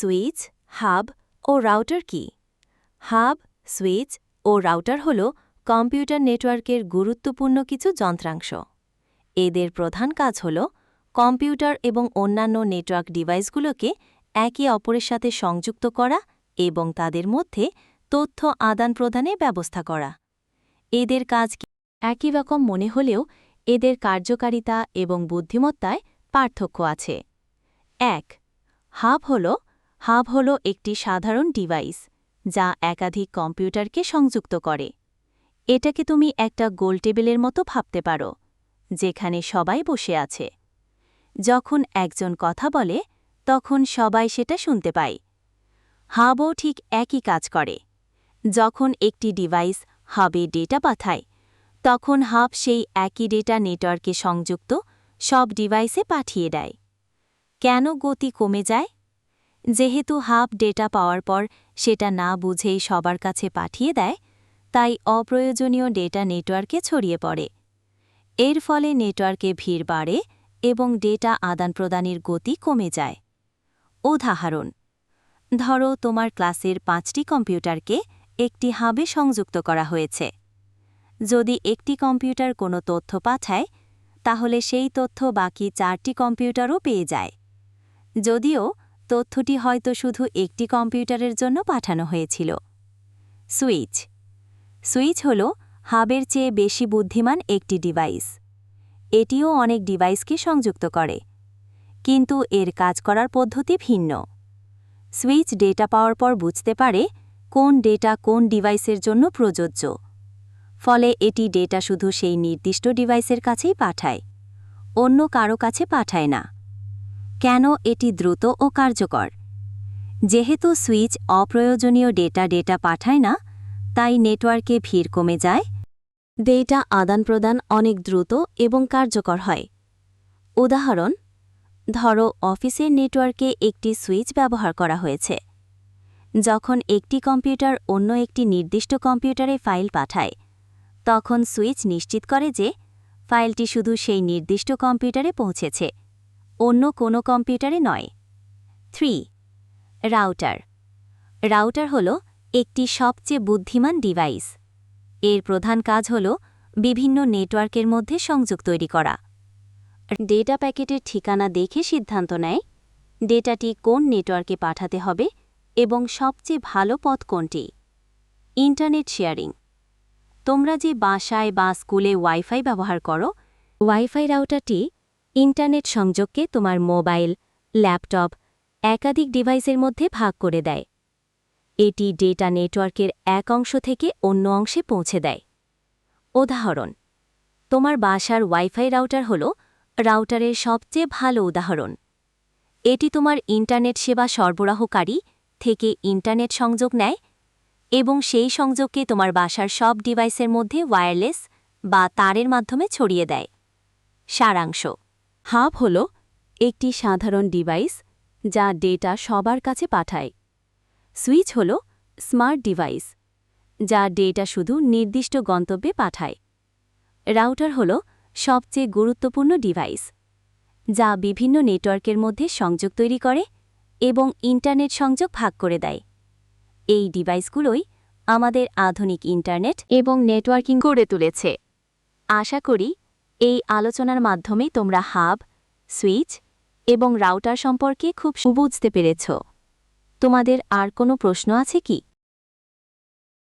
Switch, hub ও router কি? Hub, switch ও রাউটার হল কম্পিউটার নেটওয়ার্কের গুরুত্বপূর্ণ কিছু যন্ত্রাংশ। এদের প্রধান কাজ হল কম্পিউটার এবং অন্যান্য নেটওয়ার্ক ডিভাইসগুলোকে একে অপরের সাথে সংযুক্ত করা এবং তাদের মধ্যে তথ্য আদান প্রদানে ব্যবস্থা করা। এদের কাজ একই রকম মনে হলেও এদের কার্যকারিতা এবং বুদ্ধিমত্তায় পার্থক্য আছে। এক, হাব হল হাব হল একটি সাধারণ ডিভাইস, যা একাধিক কম্পিউটারকে সংযুক্ত করে। এটাকে তুমি একটা গোল টেবিলের মতো ভাবতে পারো, যেখানে সবাই বসে আছে। যখন একজন কথা বলে, তখন সবাই সেটা শুনতে পায়। হাবও ঠিক একই কাজ করে। যখন একটি ডিভাইস হাবে ডেটা পাঠায়, তখন হাব সেই একই ডেটা নেটওয়ার্কে সংযুক্ত সব ডিভাইসে পাঠিয়ে দেয়। কেন গতি কমে যায়? যেহেতু হাব ডেটা পাওয়ার পর সেটা না বুঝেই সবার কাছে পাঠিয়ে দেয়, তাই অপ্রয়োজনীয় ডেটা নেটওয়ার্কে ছড়িয়ে পড়ে। এর ফলে নেটওয়ার্কে ভিড় বাড়ে এবং ডেটা আদান প্রদানের গতি কমে যায়। উদাহরণ, ধরো তোমার ক্লাসের পাঁচটি কম্পিউটারকে একটি হাবে সংযুক্ত করা হয়েছে। যদি একটি কম্পিউটার কোনো তথ্য পাঠায়, তাহলে সেই তথ্য বাকি চারটি কম্পিউটারও পেয়ে যায়। যদিও তথ্যটি হয়তো শুধু একটি কম্পিউটারের জন্য পাঠানো হয়েছিল। সুইচ। সুইচ হল হাবের চেয়ে বেশি বুদ্ধিমান একটি ডিভাইস। এটিও অনেক ডিভাইসকে সংযুক্ত করে। কিন্তু এর কাজ করার পদ্ধতি ভিন্ন। সুইচ ডেটা পাওয়ার পর বুঝতে পারে কোন ডেটা কোন ডিভাইসের জন্য প্রযোজ্য। ফলে এটি ডেটা শুধু সেই নির্দিষ্ট ডিভাইসের কাছেই পাঠায়। অন্য কারও কাছে পাঠায় না। কেন এটি দ্রুত ও কার্যকর? যেহেতু সুইচ অপ্রয়োজনীয় ডেটা ডেটা পাঠায় না, তাই নেটওয়ার্কে ভিড় কমে যায়। ডেটা আদান প্রদান অনেক দ্রুত এবং কার্যকর হয়। উদাহরণ, ধরো অফিসের নেটওয়ার্কে একটি সুইচ ব্যবহার করা হয়েছে। যখন একটি কম্পিউটার অন্য একটি নির্দিষ্ট কম্পিউটারে ফাইল পাঠায়, তখন সুইচ নিশ্চিত করে যে ফাইলটি শুধু সেই নির্দিষ্ট কম্পিউটারে পৌঁছেছে। অন্য কোনো কম্পিউটারে নয়। Three, router. রাউটার হল একটি সবচেয়ে বুদ্ধিমান ডিভাইস। এর প্রধান কাজ হল বিভিন্ন নেটওয়ার্কের মধ্যে সংযোগ তৈরি করা। ডেটা প্যাকেটের ঠিকানা দেখে সিদ্ধান্ত নেয় ডেটাটি কোন নেটওয়ার্কে পাঠাতে হবে এবং সবচেয়ে ভালো পথ কোনটি। Internet sharing. তোমরা যে বাসায় বা স্কুলে ওয়াইফাই ব্যবহার করো, ওয়াইফাই রাউটারটি ইন্টারনেট সংযোগকে তোমার মোবাইল, ল্যাপটপ, একাধিক ডিভাইসের মধ্যে ভাগ করে দেয়। এটি ডেটা নেটওয়ার্কের এক অংশ থেকে অন্য অংশে পৌঁছে দেয়। উদাহরণ, তোমার বাসার ওয়াইফাই রাউটার হল রাউটারের সবচেয়ে ভালো উদাহরণ। এটি তোমার ইন্টারনেট সেবা সরবরাহকারী থেকে ইন্টারনেট সংযোগ নেয় এবং সেই সংযোগকে তোমার বাসার সব ডিভাইসের মধ্যে ওয়্যারলেস বা তারের মাধ্যমে ছড়িয়ে দেয়। সারাংশ হাব হল একটি সাধারণ ডিভাইস যা ডেটা সবার কাছে পাঠায়। সুইচ হল স্মার্ট ডিভাইস যা ডেটা শুধু নির্দিষ্ট গন্তব্যে পাঠায়। রাউটার হল সবচেয়ে গুরুত্বপূর্ণ ডিভাইস যা বিভিন্ন নেটওয়ার্কের মধ্যে সংযোগ তৈরি করে এবং ইন্টারনেট সংযোগ ভাগ করে দেয়। এই ডিভাইসগুলোই আমাদের আধুনিক ইন্টারনেট এবং নেটওয়ার্কিং গড়ে তুলেছে। আশা করি এই আলোচনার মাধ্যমে তোমরা হাব, সুইচ এবং রাউটার সম্পর্কে খুব বুঝতে পেরেছ। তোমাদের আর কোনো প্রশ্ন আছে কি?